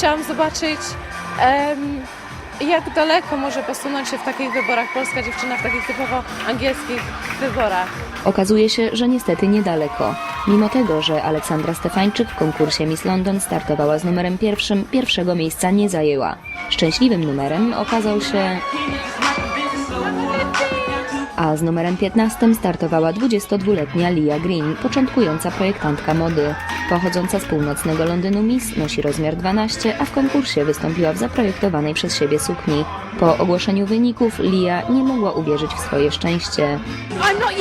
chciałam zobaczyć, jak daleko może posunąć się w takich wyborach polska dziewczyna w takich typowo angielskich wyborach. Okazuje się, że niestety niedaleko. Mimo tego, że Aleksandra Stefańczyk w konkursie Miss London startowała z numerem pierwszym, pierwszego miejsca nie zajęła. Szczęśliwym numerem okazał się... A z numerem 15 startowała 22-letnia Lia Green, początkująca projektantka mody. Pochodząca z północnego Londynu Miss nosi rozmiar 12, a w konkursie wystąpiła w zaprojektowanej przez siebie sukni. Po ogłoszeniu wyników Lia nie mogła uwierzyć w swoje szczęście.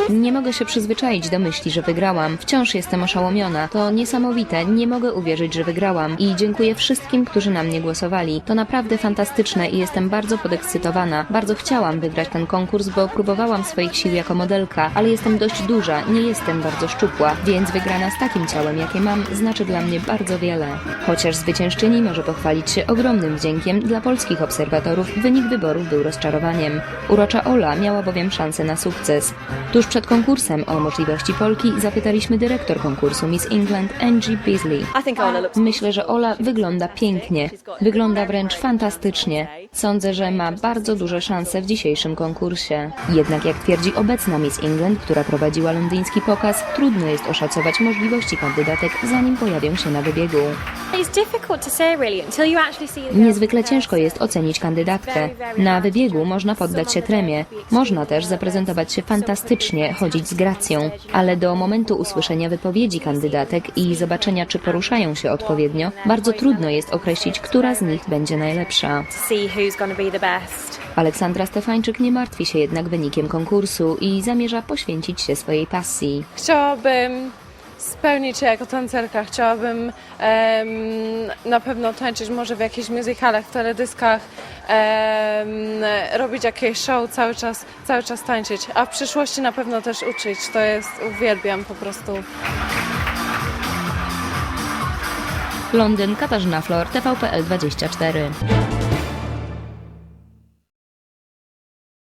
Nie mogę się przyzwyczaić do myśli, że wygrałam. Wciąż jestem oszołomiona. To niesamowite. Nie mogę uwierzyć, że wygrałam. I dziękuję wszystkim, którzy na mnie głosowali. To naprawdę fantastyczne i jestem bardzo podekscytowana. Bardzo chciałam wygrać ten konkurs, bo próbowałam swoich sił jako modelka, ale jestem dość duża, nie jestem bardzo szczupła, więc wygrana z takim ciałem, jakie mam, znaczy dla mnie bardzo wiele. Chociaż zwyciężczyni może pochwalić się ogromnym wdziękiem, dla polskich obserwatorów wynik wyborów był rozczarowaniem. Urocza Ola miała bowiem szansę na sukces. Tuż przed konkursem o możliwości Polki zapytaliśmy dyrektor konkursu Miss England Angie Beasley. Myślę, że Ola wygląda pięknie. Wygląda wręcz fantastycznie. Sądzę, że ma bardzo duże szanse w dzisiejszym konkursie. Jednak jak twierdzi obecna Miss England, która prowadziła londyński pokaz, trudno jest oszacować możliwości kandydatek, zanim pojawią się na wybiegu. Niezwykle ciężko jest ocenić kandydatkę. Na wybiegu można poddać się tremie. Można też zaprezentować się fantastycznie, chodzić z gracją, ale do momentu usłyszenia wypowiedzi kandydatek i zobaczenia, czy poruszają się odpowiednio, bardzo trudno jest określić, która z nich będzie najlepsza. Who's going to be the best. Aleksandra Stefańczyk nie martwi się jednak wynikiem konkursu i zamierza poświęcić się swojej pasji. Chciałabym spełnić się jako tancerka, chciałabym em, na pewno tańczyć może w jakichś musicalach, w teledyskach, em, robić jakieś show, cały czas, cały czas tańczyć, a w przyszłości na pewno też uczyć, to jest, uwielbiam po prostu. Londyn, Katarzyna Flor, TVPL 24.